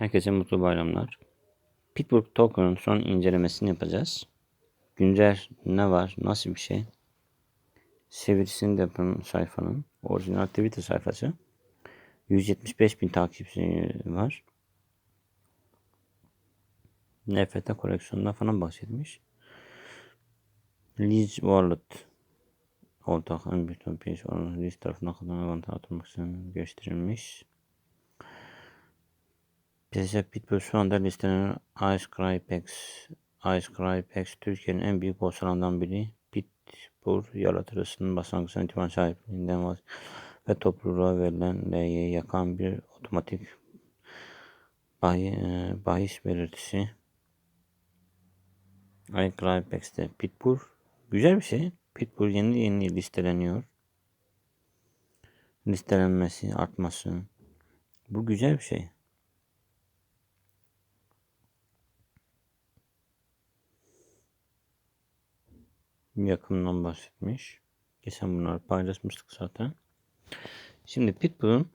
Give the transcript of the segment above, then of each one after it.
Herkese mutlu bayramlar. Pittsburgh Token'ın son incelemesini yapacağız. Güncel ne var, nasıl bir şey? Sevirisini de yapın sayfanın. Orijinal Twitter sayfası. 175 bin takipçisi var. NFT koleksiyonundan falan bahsetmiş. Liz Wallet ortak en büyük topiş olan Liz tarafından kazanan avantaj atılmak için gösterilmiş. PSF Pitbull şu anda listelenen Ice Crypex. Ice Crypex Türkiye'nin en büyük borsalarından biri. Pitbull yaratıcısının başlangıçtan itibaren sahipliğinden var ve topluluğa verilen L'ye yakan bir otomatik e, bahis belirtisi. Ice Crypex'te Pitbull güzel bir şey. Pitbull yeni yeni listeleniyor. Listelenmesi, artması. Bu güzel bir şey. Yakından bahsetmiş. Geçen bunları paylaşmıştık zaten. Şimdi Pitbull'un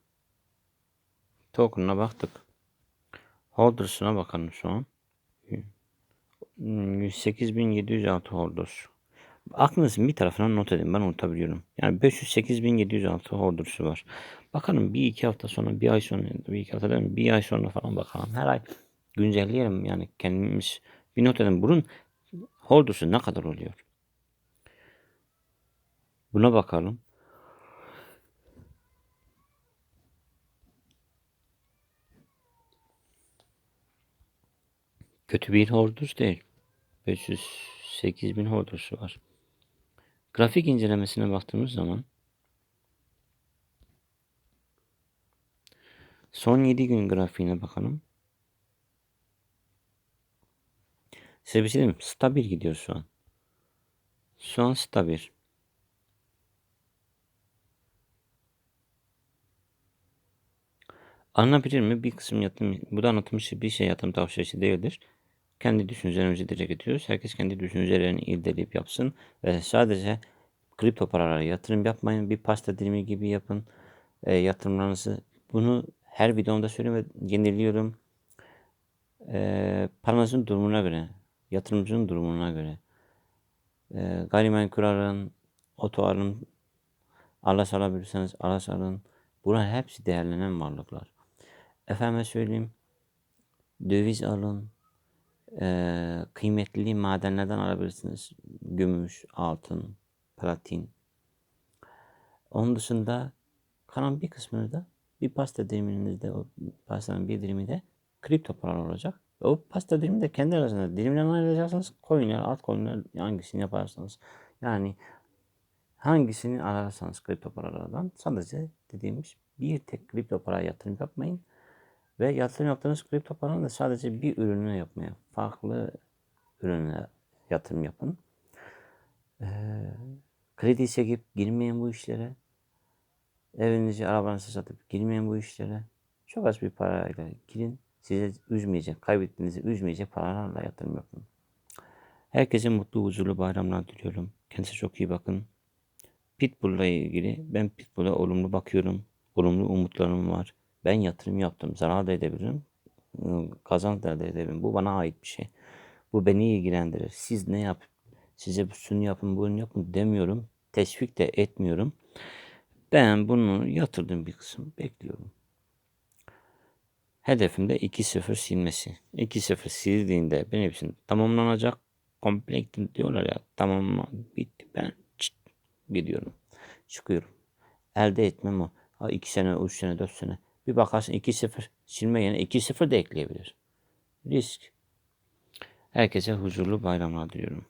token'ına baktık. Holders'ına bakalım an. 108.706 holders. Aklınızın bir tarafına not edin. Ben unutabiliyorum. Yani 508.706 holders'ı var. Bakalım bir iki hafta sonra, bir ay sonra, bir iki hafta değil mi? Bir ay sonra falan bakalım. Her ay güncelleyelim. Yani kendimiz bir not edin. Bunun holders'ı ne kadar oluyor? Buna bakalım. Kötü bir hordus değil. 508 bin hordusu var. Grafik incelemesine baktığımız zaman son 7 gün grafiğine bakalım. Size bir şey diyeyim? Stabil gidiyor şu an. Şu an stabil. Anlatabilir mi? Bir kısım yatırım, bu da anlatılmış bir şey yatırım tavsiyesi değildir. Kendi düşüncelerimizi dile getiriyoruz. Herkes kendi düşüncelerini irdeleyip yapsın. Ve sadece kripto paralara yatırım yapmayın. Bir pasta dilimi gibi yapın. E, yatırımlarınızı. Bunu her videomda söylüyorum ve yeniliyorum. E, paranızın durumuna göre, yatırımcının durumuna göre, e, gayrimenkul alın, oto alın, alas alabilirseniz alas alın. Bunlar hepsi değerlenen varlıklar. Efendime söyleyeyim, döviz alın, e, kıymetli madenlerden alabilirsiniz. Gümüş, altın, platin. Onun dışında kalan bir kısmını da bir pasta diliminizde, o pastanın bir dilimi de kripto paralar olacak. O pasta dilimi de kendi arasında dilimden ayıracaksınız. Coinler, altcoinler hangisini yaparsanız. Yani hangisini ararsanız kripto paralardan sadece dediğimiz bir tek kripto para yatırım yapmayın. Ve yatırım yaptığınız kripto paranın da sadece bir ürününe yapmaya, farklı ürüne yatırım yapın. Ee, kredi çekip girmeyin bu işlere. Evinizi, arabanızı satıp girmeyin bu işlere. Çok az bir parayla girin. Size üzmeyecek, kaybettiğinizi üzmeyecek paralarla yatırım yapın. Herkese mutlu, huzurlu bayramlar diliyorum. Kendinize çok iyi bakın. Pitbull'la ilgili ben Pitbull'a olumlu bakıyorum. Olumlu umutlarım var. Ben yatırım yaptım. Zarar da edebilirim. Kazanç da edebilirim. Bu bana ait bir şey. Bu beni ilgilendirir. Siz ne yap? Size şunu yapın, bunu yapın demiyorum. Teşvik de etmiyorum. Ben bunu yatırdım bir kısım. Bekliyorum. Hedefim de 2-0 silmesi. 2-0 sildiğinde benim için tamamlanacak. Komple diyorlar ya. Tamam bitti. Ben çıt, gidiyorum. Çıkıyorum. Elde etmem o. 2 sene, 3 sene, 4 sene. Bir bakarsın 2-0 silme yerine 2-0 da ekleyebilir. Risk. Herkese huzurlu bayramlar diliyorum.